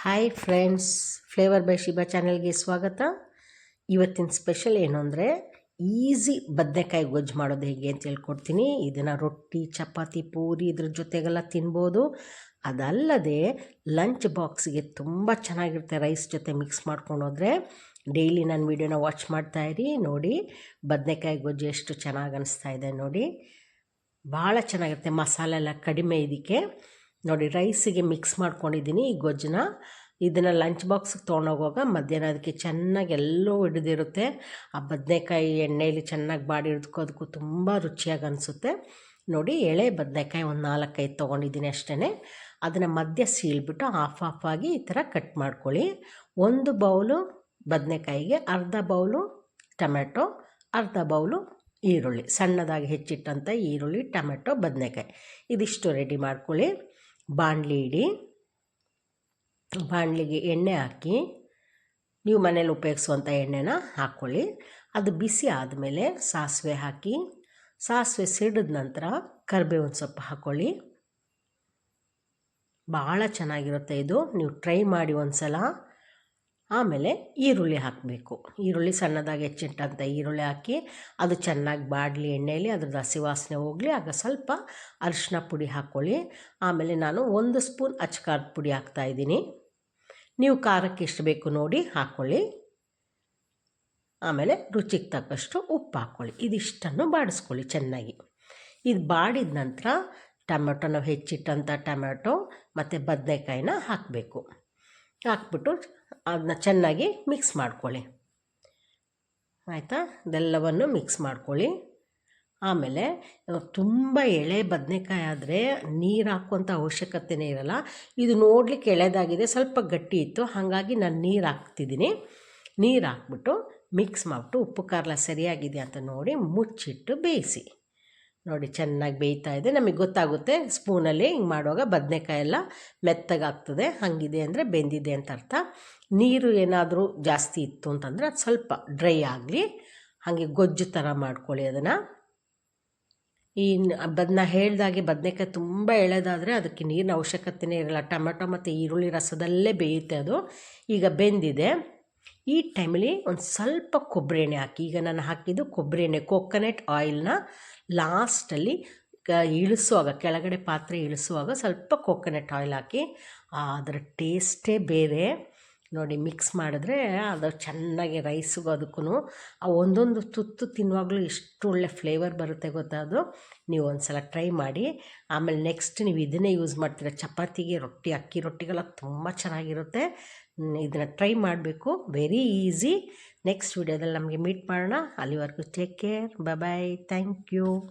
Hi friends flavour by Shiba ಚಾನೆಲ್ಗೆ ಸ್ವಾಗತ. ಇವತ್ತಿನ ಸ್ಪೆಷಲ್ ಏನು ಅಂದರೆ ಈಸಿ ಬದನೆಕಾಯಿ ಗೊಜ್ಜು ಮಾಡೋದು ಹೇಗೆ ಅಂತ ಹೇಳ್ಕೊಡ್ತೀನಿ. ಇದನ್ನು ರೊಟ್ಟಿ, ಚಪಾತಿ, ಪೂರಿ ಇದ್ರ ಜೊತೆಗೆಲ್ಲ ತಿನ್ಬೋದು. ಅದಲ್ಲದೆ ಲಂಚ್ ಬಾಕ್ಸ್ಗೆ ತುಂಬ ಚೆನ್ನಾಗಿರುತ್ತೆ ರೈಸ್ ಜೊತೆ ಮಿಕ್ಸ್ ಮಾಡ್ಕೊಂಡು ಹೋದರೆ. ಡೈಲಿ ನಾನು ವೀಡಿಯೋನ ವಾಚ್ ಮಾಡ್ತಾಯಿರಿ ನೋಡಿ ಬದನೆಕಾಯಿ ಗೊಜ್ಜು ಎಷ್ಟು ಚೆನ್ನಾಗಿ ಅನಿಸ್ತಾ ಇದೆ ನೋಡಿ. ಭಾಳ ಚೆನ್ನಾಗಿರುತ್ತೆ ಮಸಾಲೆ ಎಲ್ಲ ಕಡಿಮೆ ಇದಕ್ಕೆ. ನೋಡಿ ರೈಸಿಗೆ ಮಿಕ್ಸ್ ಮಾಡ್ಕೊಂಡಿದ್ದೀನಿ ಈ ಗೊಜ್ಜನ್ನ. ಇದನ್ನು ಲಂಚ್ ಬಾಕ್ಸಿಗೆ ತೊಗೊಂಡೋಗುವಾಗ ಮಧ್ಯಾಹ್ನ ಅದಕ್ಕೆ ಚೆನ್ನಾಗಿ ಎಲ್ಲೋ ಹಿಡಿದಿರುತ್ತೆ. ಆ ಬದನೆಕಾಯಿ ಎಣ್ಣೆಯಲ್ಲಿ ಚೆನ್ನಾಗಿ ಬಾಡಿ ಹಿಡ್ಕೋದಕ್ಕೂ ತುಂಬ ರುಚಿಯಾಗಿ ಅನಿಸುತ್ತೆ. ನೋಡಿ, ಎಳೆ ಬದನೆಕಾಯಿ ಒಂದು ನಾಲ್ಕೈದು ತೊಗೊಂಡಿದ್ದೀನಿ ಅಷ್ಟೇ ಅದನ್ನು ಮಧ್ಯ ಸೀಳ್ಬಿಟ್ಟು ಆಫ್ ಆಫ್ ಆಗಿ ಈ ಥರ ಕಟ್ ಮಾಡ್ಕೊಳ್ಳಿ. ಒಂದು ಬೌಲು ಬದನೆಕಾಯಿಗೆ, ಅರ್ಧ ಬೌಲು ಟೊಮೆಟೊ ಅರ್ಧ ಬೌಲು ಈರುಳ್ಳಿ. ಸಣ್ಣದಾಗಿ ಹೆಚ್ಚಿಟ್ಟಂಥ ಈರುಳ್ಳಿ ಟೊಮೆಟೊ ಬದನೆಕಾಯಿ. ಇದಿಷ್ಟು ರೆಡಿ ಮಾಡ್ಕೊಳ್ಳಿ. ಬಾಣಲಿ ಇಡಿ ಬಾಣಲಿಗೆ ಎಣ್ಣೆ ಹಾಕಿ, ನೀವು ಮನೇಲಿ ಉಪಯೋಗಿಸುವಂಥ ಎಣ್ಣೆನ ಹಾಕ್ಕೊಳ್ಳಿ ಅದು ಬಿಸಿ ಆದಮೇಲೆ ಸಾಸಿವೆ ಹಾಕಿ, ಸಾಸಿವೆ ಸಿಡಿದ ನಂತರ ಕರಿಬೇವಿನ ಸೊಪ್ಪು ಹಾಕ್ಕೊಳ್ಳಿ ಭಾಳ ಚೆನ್ನಾಗಿರುತ್ತೆ ಇದು. ನೀವು ಟ್ರೈ ಮಾಡಿ ಒಂದು ಸಲ ಆಮೇಲೆ ಈರುಳ್ಳಿ ಹಾಕಬೇಕು. ಈರುಳ್ಳಿ ಸಣ್ಣದಾಗಿ ಹೆಚ್ಚಿಟ್ಟಂಥ ಈರುಳ್ಳಿ ಹಾಕಿ ಅದು ಚೆನ್ನಾಗಿ ಬಾಡಲಿ ಎಣ್ಣೆಯಲ್ಲಿ ಅದ್ರದ್ದು ಹಸಿ ವಾಸನೆ ಹೋಗಲಿ, ಆಗ ಸ್ವಲ್ಪ ಅರಿಶಿನ ಪುಡಿ ಹಾಕ್ಕೊಳ್ಳಿ ಆಮೇಲೆ ನಾನು ಒಂದು ಸ್ಪೂನ್ ಅಚ್ಕಾರದ ಪುಡಿ ಹಾಕ್ತಾಯಿದ್ದೀನಿ ನೀವು ಖಾರಕ್ಕೆ ಎಷ್ಟು ಬೇಕು ನೋಡಿ ಹಾಕ್ಕೊಳ್ಳಿ ಆಮೇಲೆ ರುಚಿಗೆ ತಕ್ಕಷ್ಟು ಉಪ್ಪು ಹಾಕ್ಕೊಳ್ಳಿ ಇದಿಷ್ಟನ್ನು ಬಾಡಿಸ್ಕೊಳ್ಳಿ ಚೆನ್ನಾಗಿ. ಇದು ಬಾಡಿದ ನಂತರ ಟೊಮೆಟೊ ನಾವು ಹೆಚ್ಚಿಟ್ಟಂಥ ಟೊಮೆಟೊ ಮತ್ತು ಬದನೆಕಾಯಿನ ಹಾಕಬೇಕು. ಹಾಕ್ಬಿಟ್ಟು ಅದನ್ನ ಚೆನ್ನಾಗಿ ಮಿಕ್ಸ್ ಮಾಡ್ಕೊಳ್ಳಿ. ಆಯಿತಾ? ಇದೆಲ್ಲವನ್ನು ಮಿಕ್ಸ್ ಮಾಡ್ಕೊಳ್ಳಿ. ಆಮೇಲೆ ತುಂಬ ಎಳೆ ಬದನೆಕಾಯಿ ಆದರೆ ನೀರು ಹಾಕುವಂಥ ಅವಶ್ಯಕತೆನೇ ಇರಲ್ಲ. ಇದು ನೋಡಲಿಕ್ಕೆ ಎಳೆದಾಗಿದೆ, ಸ್ವಲ್ಪ ಗಟ್ಟಿ ಇತ್ತು. ಹಾಗಾಗಿ ನಾನು ನೀರು ಹಾಕ್ತಿದ್ದೀನಿ. ನೀರು ಹಾಕ್ಬಿಟ್ಟು ಮಿಕ್ಸ್ ಮಾಡಿಬಿಟ್ಟು ಉಪ್ಪು, ಖಾರ ಸರಿಯಾಗಿದೆ ಅಂತ ನೋಡಿ ಮುಚ್ಚಿಟ್ಟು ಬೇಯಿಸಿ. ನೋಡಿ, ಚೆನ್ನಾಗಿ ಬೇಯ್ತಾ ಇದೆ. ನಮಗೆ ಗೊತ್ತಾಗುತ್ತೆ ಸ್ಪೂನಲ್ಲಿ ಹಿಂಗೆ ಮಾಡುವಾಗ ಬದನೆಕಾಯಿ ಎಲ್ಲ ಮೆತ್ತಗಾಗ್ತದೆ, ಹಾಗಿದೆ ಅಂದರೆ ಬೆಂದಿದೆ ಅಂತ ಅರ್ಥ. ನೀರು ಏನಾದರೂ ಜಾಸ್ತಿ ಇತ್ತು ಅಂತಂದರೆ ಅದು ಸ್ವಲ್ಪ ಡ್ರೈ ಆಗಲಿ, ಹಾಗೆ ಗೊಜ್ಜು ಥರ ಮಾಡ್ಕೊಳ್ಳಿ ಅದನ್ನು. ಈ ಬದನ್ನ ಹೇಳ್ದಾಗೆ ಬದನೆಕಾಯಿ ತುಂಬ ಎಳೆದಾದರೆ ಅದಕ್ಕೆ ನೀರಿನ ಅವಶ್ಯಕತೆಯೇ ಇರಲ್ಲ. ಟೊಮೆಟೊ ಮತ್ತು ಈರುಳ್ಳಿ ರಸದಲ್ಲೇ ಬೇಯುತ್ತೆ ಅದು. ಈಗ ಬೆಂದಿದೆ. ಈ ಟೈಮಲ್ಲಿ ಒಂದು ಸ್ವಲ್ಪ ಕೊಬ್ಬರಿ ಎಣ್ಣೆ ಹಾಕಿ, ಈಗ ನಾನು ಹಾಕಿದ್ದು ಕೊಬ್ಬರಿ ಎಣ್ಣೆ, ಕೊಕೊನೆಟ್ ಆಯಿಲ್ನ ಲಾಸ್ಟಲ್ಲಿ ಇಳಿಸುವಾಗ, ಕೆಳಗಡೆ ಪಾತ್ರೆ ಇಳಿಸುವಾಗ ಸ್ವಲ್ಪ ಕೊಕೊನೆಟ್ ಆಯಿಲ್ ಹಾಕಿ, ಅದರ ಟೇಸ್ಟೇ ಬೇರೆ. ನೋಡಿ ಮಿಕ್ಸ್ ಮಾಡಿದ್ರೆ ಅದು ಚೆನ್ನಾಗಿ ರೈಸ್ಗೂ ಅದಕ್ಕೂ ಆ ಒಂದೊಂದು ತುತ್ತು ತಿನ್ನುವಾಗಲೂ ಎಷ್ಟು ಒಳ್ಳೆ ಫ್ಲೇವರ್ ಬರುತ್ತೆ ಗೊತ್ತಾ ಅದು? ನೀವು ಒಂದು ಸಲ ಟ್ರೈ ಮಾಡಿ. ಆಮೇಲೆ ನೆಕ್ಸ್ಟ್ ನೀವು ಇದನ್ನೇ ಯೂಸ್ ಮಾಡ್ತೀರ ಚಪಾತಿಗೆ ರೊಟ್ಟಿ, ಅಕ್ಕಿ ರೊಟ್ಟಿಗೆಲ್ಲ ತುಂಬ ಚೆನ್ನಾಗಿರುತ್ತೆ. ಇದನ್ನು ಟ್ರೈ ಮಾಡಬೇಕು. Very easy. ನೆಕ್ಸ್ಟ್ ವಿಡಿಯೋದಲ್ಲಿ ನಮಗೆ ಮೀಟ್ ಮಾಡೋಣ. ಅಲ್ಲಿವರೆಗೂ take care. Bye thank you.